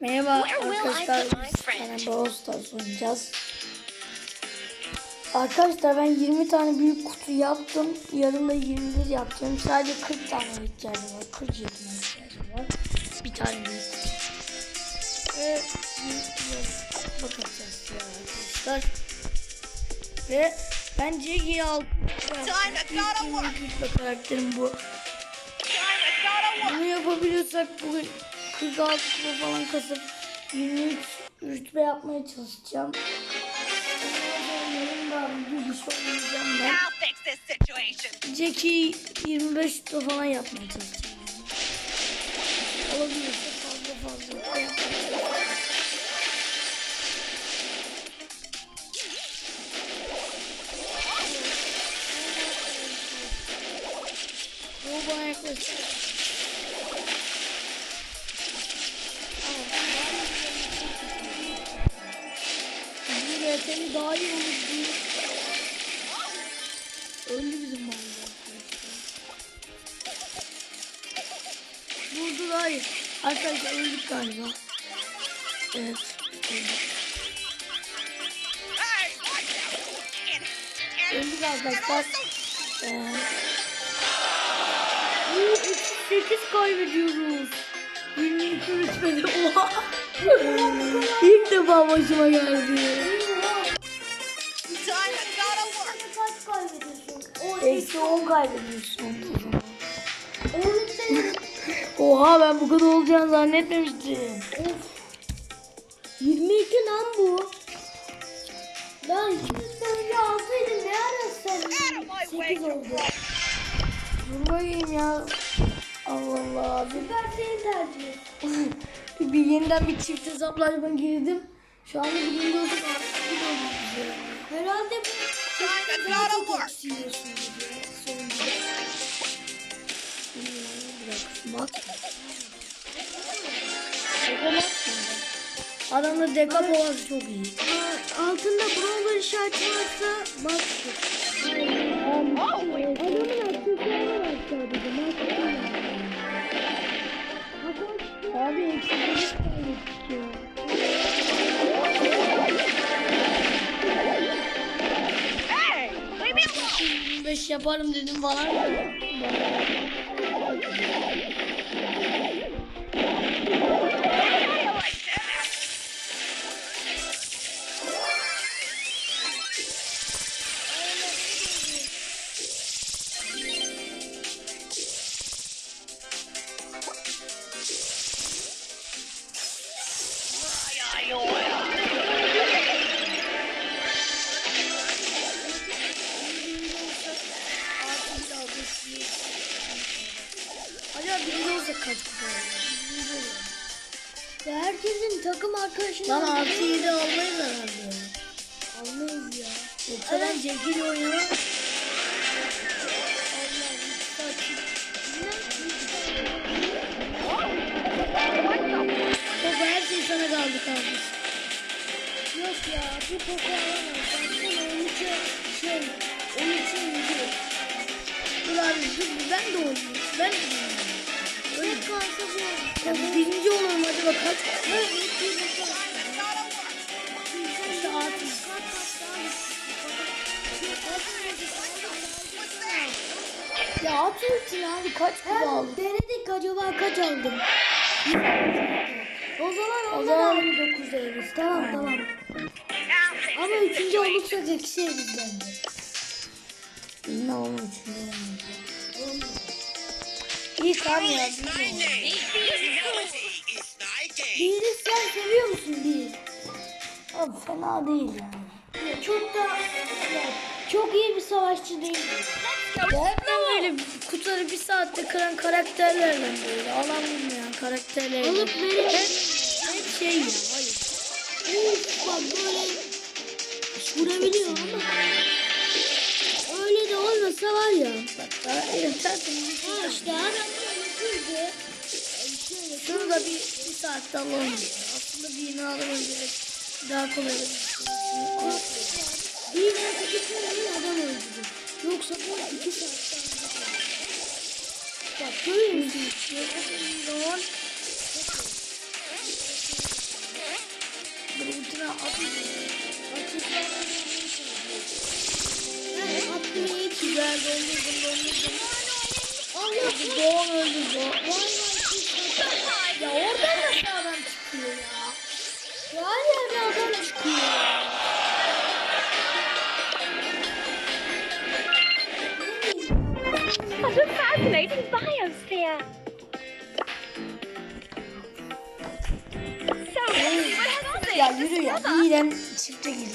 Merhaba arkadaşlar. Yine Brawl Stars oynayacağız. Arkadaşlar ben 20 tane büyük kutu yaptım. Yarın da 21 yapacağım. Sadece 40 tane ihtiyacım var. 40 jetime ihtiyacım var. Bir tane büyük kutu. Ve bakacağız ya arkadaşlar. Ve ben Jackie'yi aldım. Karakterim bu. Bunu yapabiliyorsak bugün 46 kilo falan kasıp 23 rütbe yapmaya çalışacağım. Yarın da bir ben. This situation. Jackie 25 rütbe falan yapmaya çalışacağım. Olabilirse fazla fazla yapmaya bana yaklaşık. VT'li daha iyi olur diye. Öldü bizim arkadaşlar. Vurdu iyi. Arkadaşlar öldük galiba. Evet. Öldük. Öldük arkadaşlar. Ee, Oo, 38 kaybediyoruz. 22 rütbede. Oha. İlk defa başıma geldi. 10 kaybediyorsun Oha ben bu kadar olacağını zannetmemiştim. of. 22 lan bu. Lan 2 gün önce 6'ydı ne ara sen? Out of my way, 8 you oldu. Dur bakayım ya. Allah Allah. Bir, Süper seni tercih. bir yeniden bir çift hesaplaşma girdim. Şu anda bir Windows'un artık bir olmak üzere. Herhalde bu Time to Şimdi. Adamda deka boğazı çok iyi. Altında brawler işareti varsa bak. Adamın aksesuarı var sadece. Markası Abi eksiğimiz kaybettik ya. Hey, leave me alone. 25 yaparım dedim falan. Lan artı 7 almayız herhalde. almayız ya. Yoksa ben Jackie'yle oynamam. Baba her şey sana kaldı kalmış. Yok ya bu koku alamaz. Baksana onun için şey, onun için yedi. Dur abi dur ben de oynayayım. Ben de oynayayım. Tek kalsa bu. Ya birinci ilk bir bakalım. Ya at ultini abi kaç kupa aldın? denedik acaba kaç aldım? O zaman O zaman- zaman 9 veririz. Tamam tamam. Ama üçüncü olursak eksi yeriz bence. Ne onun için olmayacak. İyi kan ya. Diğeri sen seviyor musun diğeri? Abi fena değil yani. Ya Çok da ya, çok iyi bir savaşçı değil. Ya hep ben böyle kutuları bir saatte kıran karakterlerden böyle alan bilmeyen karakterlerden. Alıp verip- hep, hep şey ya hayır. Uf, bak böyle vurabiliyor ama öyle de olmasa var ya. Bak daha yeter Ha işte öldürdü. Şunu da bir, bir saatte alalım. Aslında birini alamadan önce daha kolay olur. Bir tane adam öldürdü. Yoksa bu iki saatte Bak musun? Lan atayım. Açıklarına Evet, attım hiç. Güzel dondurdum dondurdum. Allah bu doğan öldü siz Ya oradan nasıl adam çıkıyor ya? Ya her adam çıkıyor. Fascinating biosphere. So, what Ya yürü ya. İyiden çifte gidiyor.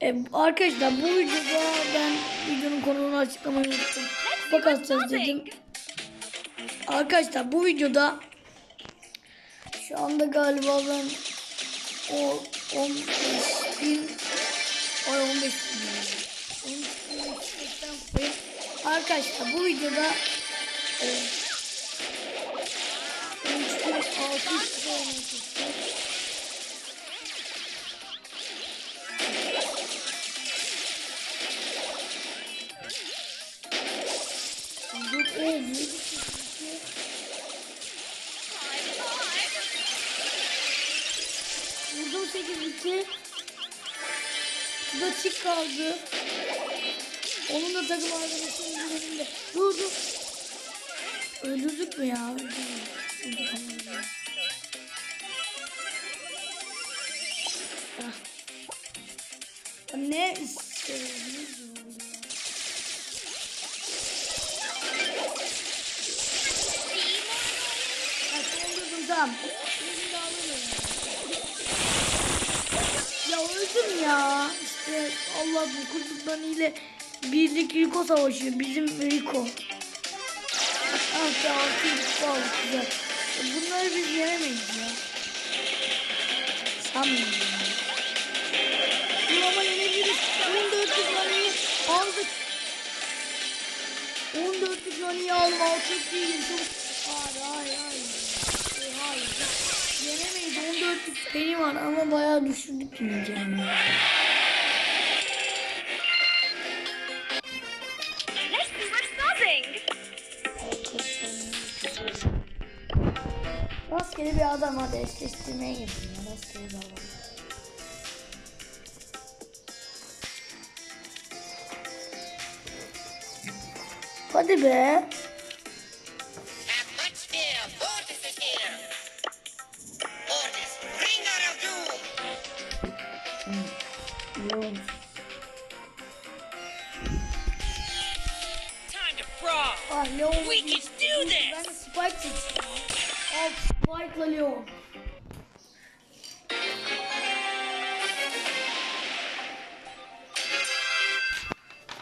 E, arkadaşlar bu videoda ben videonun konumunu açıklamayı unuttum. Bak atacağız dedim. Arkadaşlar bu videoda şu anda galiba ben o 15 bin ay 15 bin yani. 13 bin 80 koyayım. Arkadaşlar bu videoda e, 13 bin 600 lira Vurdum 8 2. Bu da çık kaldı. Onun da takım arkadaşının üzerinde. Dur dur. Öldürdük mü ya? Öldürdük. Ah. Ne istiyorsunuz? Tamam. Ya öldüm ya. İşte Allah bu kurtuldan ile birlik Rico savaşıyor. Bizim Rico. Ah ya altı aldık güzel. Bunları biz yenemeyiz ya. Sanmıyorum. Dur ama yenebiliriz. 14 numarayı aldık. 14 numarayı aldım. Altı değil. Çok... Hayır hayır hayır. Hayır. Yenemeyiz. 14 peni var ama bayağı düşürdük diyeceğim. Let's adam hadi eşleştirmeye girdim ya. Rastgele bir adam. Hadi be. Brawl. Ah Leon. We can do this. Al Spike'la Leon.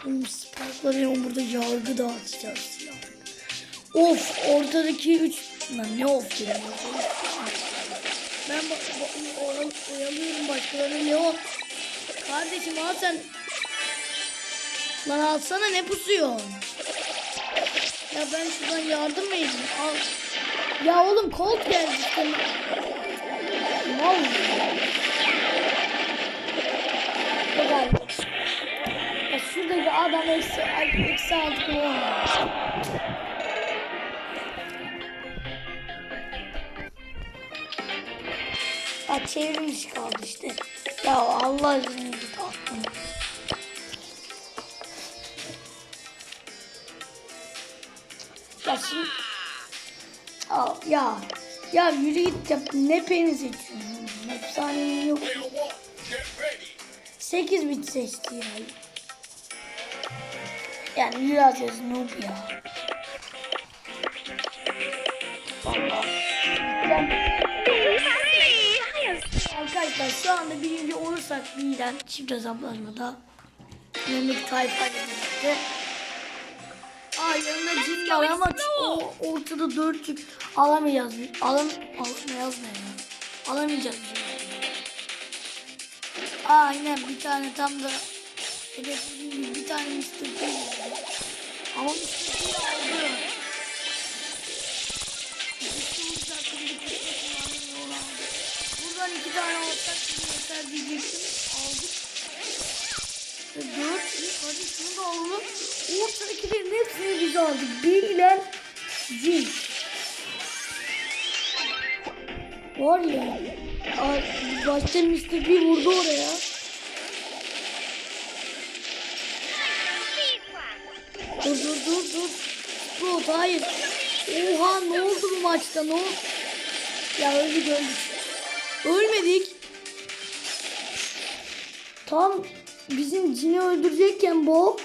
Oğlum Spike'la Leon burada yargı dağıtacağız ya. Of ortadaki üç... Lan ne of dedim. Ben ba- ba- oyal- oyalıyorum başkalarını Leon. Kardeşim al sen. Lan alsana ne pusuyorsun? Ya ben şuradan yardım edeyim? Al. Ya oğlum Colt geldi işte. Mal? Güzel. Ya şuradaki adam eksi, eksi altı kullanıyor. Ya çevrilmiş kaldı işte. Ya Allah aşkına git aklım. Ya şimdi... Ya. Ya yürü git ya. Ne peni seçiyorsun? Yok. 8 bit seçti ya. Yani biraz yazı noob ya. Arkadaşlar şu anda birinci olursak birden çift hesaplaşmada tayfayla birlikte Aa yanında cin var ama o ortada dörtlük alamayacağız. Alam alamayacağız ne ya? Alamayacağız. Aa aynen bir tane tam da hedefim gibi bir tane Mr. P. Ama Mr. P aldı. Buradan iki tane bize yeter diyecektim. Aldık. Ve dört. Hadi şunu da alalım. Ortadakilerin hepsini biz. Bir ile zil. Var ya. Başta Mr. bir vurdu oraya. Dur dur dur dur. Sprout hayır. Oha ne oldu bu maçta ne oldu? Ya öldük öldük. Ölmedik. Tam bizim Cin'i öldürecekken Bob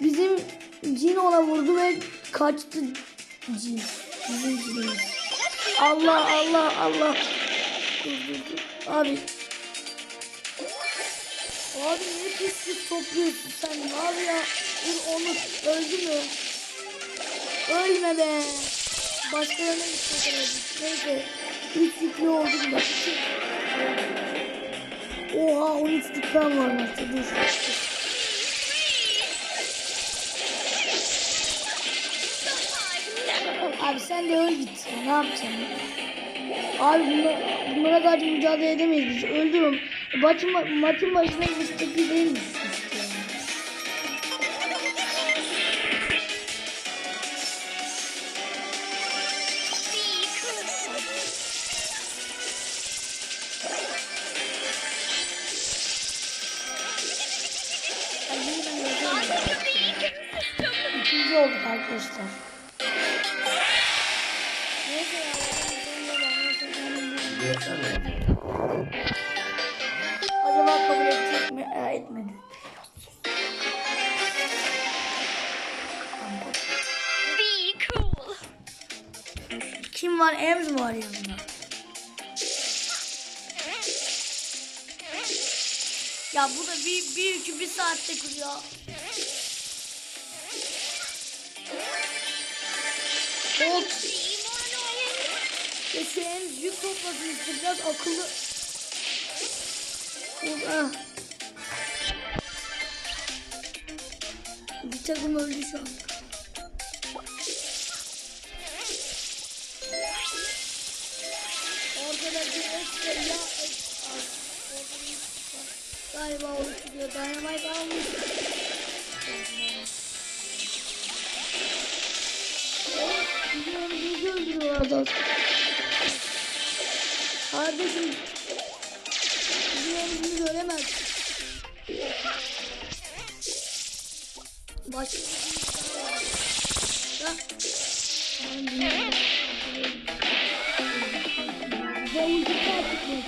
bizim Cin ona vurdu ve kaçtı Cin. Bizim Cin'imiz. Allah Allah Allah. Abi. Abi ne pislik topluyorsun sen var ya. Dur onu öldü mü? Ölme be. Başkalarına gitmek Neyse. Üç yüklü oldum da. Oha 13 dükkan var maçta. Dur. Sen de öl Ne yapacaksın? Abi bunlar, bunlara karşı mücadele edemeyiz biz. Öldürüm. Maçın, maçın başına müstakil değil misin? Acaba kabul edecek mi? Ee, etmedi. Be cool. Kim var? Ems var yanında? Ya bu da bir, bir yükü bir saatte kuruyor. Hop. Ya şu Ems yük toplasın biraz akıllı. Ah. Bir takım öldü şu an. Ortada bir ekstra ya. Galiba onu tutuyor. Dynamite almış. Biliyorum bizi öldürüyor adam. Kardeşim. Bizim. Ya. Ben bilmiyorum. Davulcu takip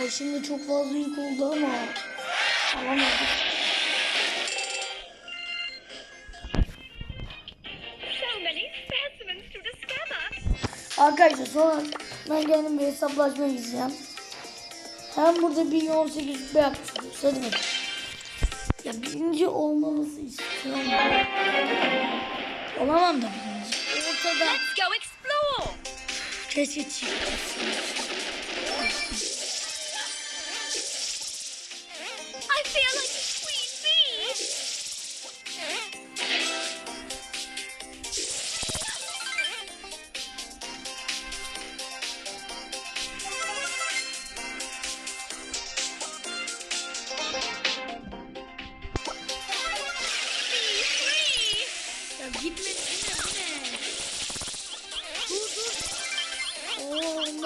Başımda çok fazla yük oldu ama alamadım. Sonra ben kendim bir hesaplaşma gideceğim. Hem burada bir 18 rütbe yapmışız. Hadi bakalım. Ya birinci olmamızı istiyorum. Olamam da birinci. Ortada Let's go explore. keşke çıksın.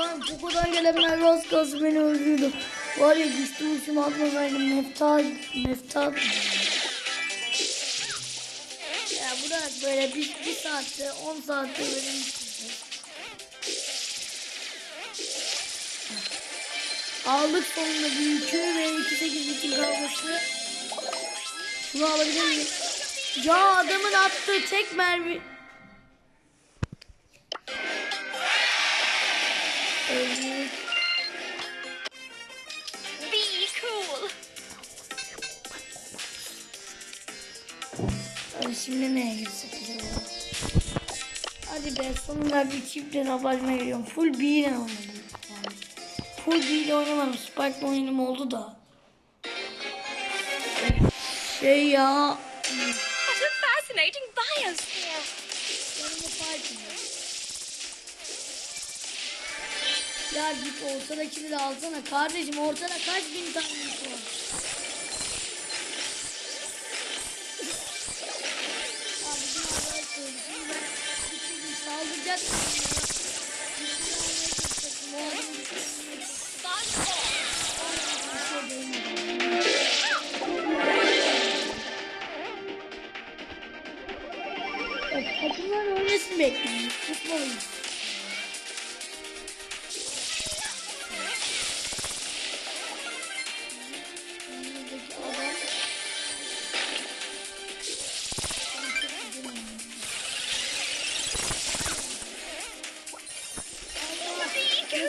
Ondan kokudan rast gazı beni öldürdü. Var ya güçlü uçum atmasaydım mefta mefta. Ya bırak böyle bir, bir saatte 10 saatte böyle Aldık sonunda bir yükü ve 2-8 bütün kavgası. Şunu alabilir miyim? Ya adamın attığı tek mermi. Hadi şimdi neye girsek acaba? Hadi be sonunda bir çiftle savaşmaya giriyorum. Full B ile oynadım. Yani. Full B ile oynamadım. Spike'la oyunum oldu da. Şey ya. What a fascinating biosphere. Ya git ortadakini de alsana. Kardeşim ortada kaç bin tane yük var?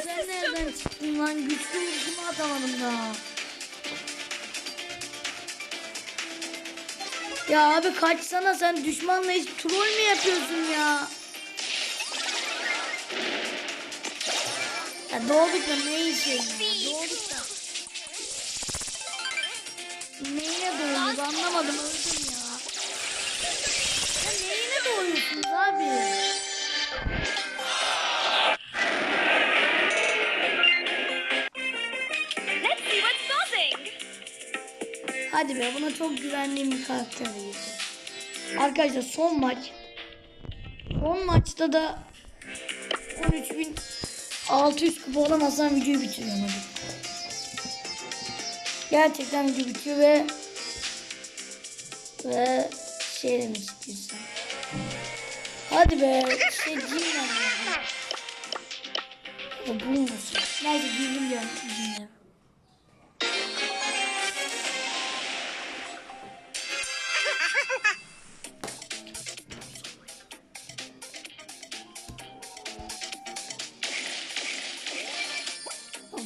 Sen nereden çıktın lan? Güçlü vuruşumu atamadım daha. Ya abi kaçsana sen düşmanla hiç troll mü yapıyorsun ya? Ya doğduk da neyin şeyi ya? Doğduk da. Neyine doğuyoruz anlamadım öldüm ya. Ya neyine doğuyorsunuz abi? Hadi be buna çok güvendiğim bir karakter diyeceğim. Arkadaşlar son maç. Son maçta da 13.600 kupa olamazsam videoyu bitiriyorum hadi. Gerçekten video bitiyor ve ve şey demek istiyorsan. Hadi be şey cinler ya. Ya bu nasıl? Neyse girdim diyorum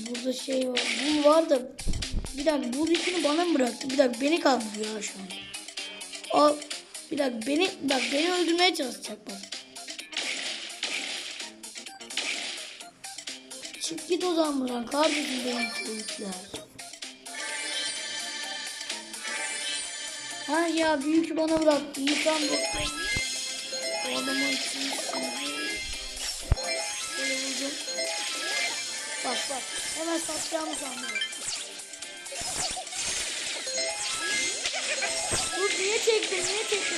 Burada şey var. Bu var da bir dakika bu ikini bana mı bıraktı? Bir dakika beni kaldırıyor ya şu an. Aa, bir dakika beni bak beni öldürmeye çalışacak bak. Çık git o zaman buradan kardeşim benim çocuklar. Ha ya büyükü bana bıraktı. Yıkan doktor. Satacağımı sandım. Dur niye çektin? Niye çektin?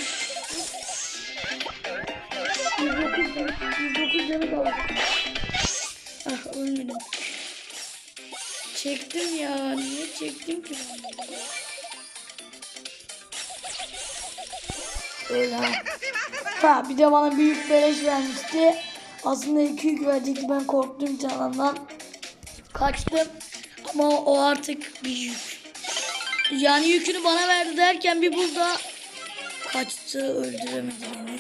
109 canı, 109 canı kaldı. Ah ölmedim. Çektim ya. Niye çektim ki ben? Öyle ha. Ha bir de bana büyük beleş vermişti. Aslında iki yük verecekti. Ben korktuğum için adamdan kaçtım. Ama o artık bir yük. Yani yükünü bana verdi derken bir burada kaçtı öldüremedi beni.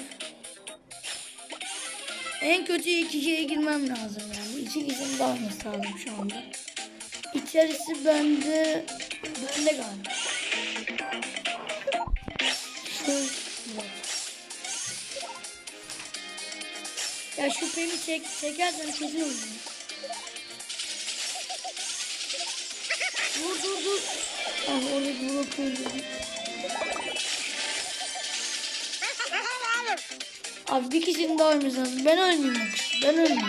En kötü iki şeye girmem lazım yani. İki kişinin kalması lazım şu anda. İçerisi bende bende galiba. Ya şu çek, çekersen kesin ölürüm. Ah oradaki blok. Abi bir kişinin daha ölmesi lazım. Ben ölmeyeyim bak. Ben ölmeyeyim.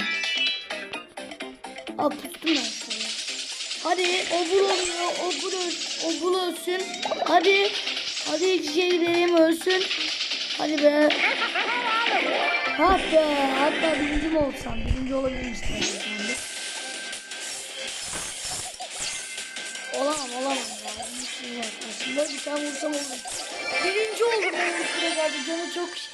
Abi pustum ben şuraya. Hadi o bul ölüyor. O bul. O bul ölsün. Hadi. Hadi ikiye gidelim ölsün. Hadi be. Ah be. Hatta birinci mi olsam? Birinci olabilirmiştim. Olamam olamam karşımda. Bir tane vursam olur. Birinci oldum ben bu süre geldi. Canı çok şey.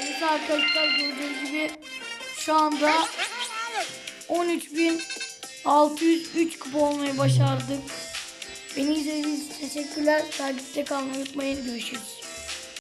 Neyse arkadaşlar gördüğünüz gibi şu anda 13.603 kupa olmayı başardık. Beni izlediğiniz için teşekkürler. Takipte kalmayı unutmayın. Görüşürüz.